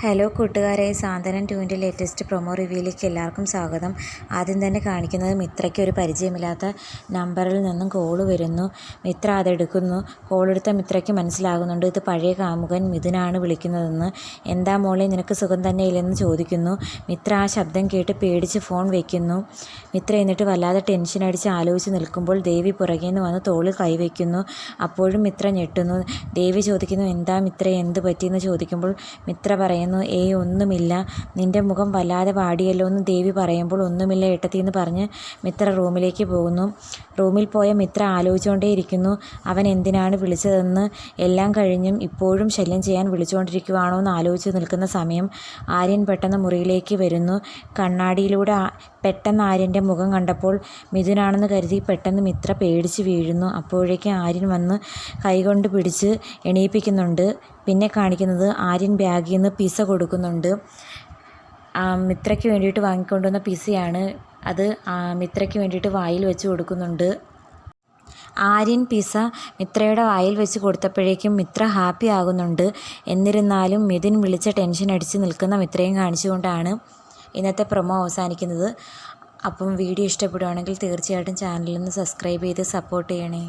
Hello കൂട്ടുകാരെ സാന്ത്വനം ടുവിന്റെ latest promo റിവ്യൂയിലേക്ക് എല്ലാവർക്കും സ്വാഗതം. ആദ്യം തന്നെ കാണിക്കുന്നത് മിത്രയ്ക്ക് ഒരു പരിചയമില്ലാത്ത നമ്പറിൽ നിന്നും കോൾ വരുന്നു. മിത്ര അതെടുക്കുന്നു. കോൾ എടുത്ത മിത്രയ്ക്ക് മനസ്സിലാകുന്നുണ്ട് ഇത് പഴയ കാമുകൻ മിഥുനാണ് വിളിക്കുന്നതെന്ന്. എന്താ മോളെ നിനക്ക് സുഖം തന്നെ ഇല്ലെന്ന് ചോദിക്കുന്നു. മിത്ര ആ ശബ്ദം കേട്ട് പേടിച്ച് ഫോൺ വയ്ക്കുന്നു മിത്ര എന്നിട്ട് വല്ലാതെ ടെൻഷൻ അടിച്ച് ആലോചിച്ച് നിൽക്കുമ്പോൾ ദേവി പുറകെ നിന്ന് വന്ന് തോളിൽ കൈവയ്ക്കുന്നു അപ്പോഴും മിത്ര ഞെട്ടുന്നു. ദേവി ചോദിക്കുന്നു എന്താ മിത്ര എന്ത് പറ്റിയെന്ന്? ചോദിക്കുമ്പോൾ മിത്ര പറയുന്നു ഏയ് ഒന്നുമില്ല. നിന്റെ മുഖം വല്ലാതെ വാടിയല്ലോ എന്ന് ദേവി പറയുമ്പോൾ ഒന്നുമില്ല ഏട്ടത്തി എന്ന് പറഞ്ഞ് മിത്ര റൂമിലേക്ക് പോകുന്നു. റൂമിൽ പോയ മിത്ര ആലോചിച്ചുകൊണ്ടേയിരിക്കുന്നു അവൻ എന്തിനാണ് വിളിച്ചതെന്ന് എല്ലാം കഴിഞ്ഞും ഇപ്പോഴും ശല്യം ചെയ്യാൻ വിളിച്ചുകൊണ്ടിരിക്കുവാണോ എന്ന് ആലോചിച്ച് നിൽക്കുന്ന സമയം ആര്യൻ പെട്ടെന്ന് മുറിയിലേക്ക് വരുന്നു. കണ്ണാടിയിലൂടെ പെട്ടെന്ന് ആര്യന്റെ മുഖം കണ്ടപ്പോൾ മിഥുനാണെന്ന് കരുതി പെട്ടെന്ന് മിത്ര പേടിച്ച് വീഴുന്നു. അപ്പോഴേക്കും ആര്യൻ വന്ന് കൈകൊണ്ട് പിടിച്ച് എണീപ്പിക്കുന്നുണ്ട്. പിന്നെ കാണിക്കുന്നത് ആര്യൻ ബാഗിൽ നിന്ന് പിസ കൊടുക്കുന്നുണ്ട് മിത്രയ്ക്ക് വേണ്ടിയിട്ട് വാങ്ങിക്കൊണ്ടുവന്ന പിസയാണ് അത് മിത്രയ്ക്ക് വേണ്ടിയിട്ട് വായിൽ വെച്ച് കൊടുക്കുന്നുണ്ട്. ആര്യൻ പിസ മിത്രയുടെ വായിൽ വെച്ച് കൊടുത്തപ്പോഴേക്കും മിത്ര ഹാപ്പി ആകുന്നുണ്ട്. എന്നിരുന്നാലും മിഥുൻ വിളിച്ച ടെൻഷൻ അടിച്ച് നിൽക്കുന്ന മിത്രയും കാണിച്ചുകൊണ്ടാണ് ഇന്നത്തെ പ്രൊമോ അവസാനിക്കുന്നത്. അപ്പം വീഡിയോ ഇഷ്ടപ്പെടുകയാണെങ്കിൽ തീർച്ചയായിട്ടും ചാനലിൽ നിന്ന് സബ്സ്ക്രൈബ് ചെയ്ത് സപ്പോർട്ട് ചെയ്യണേ.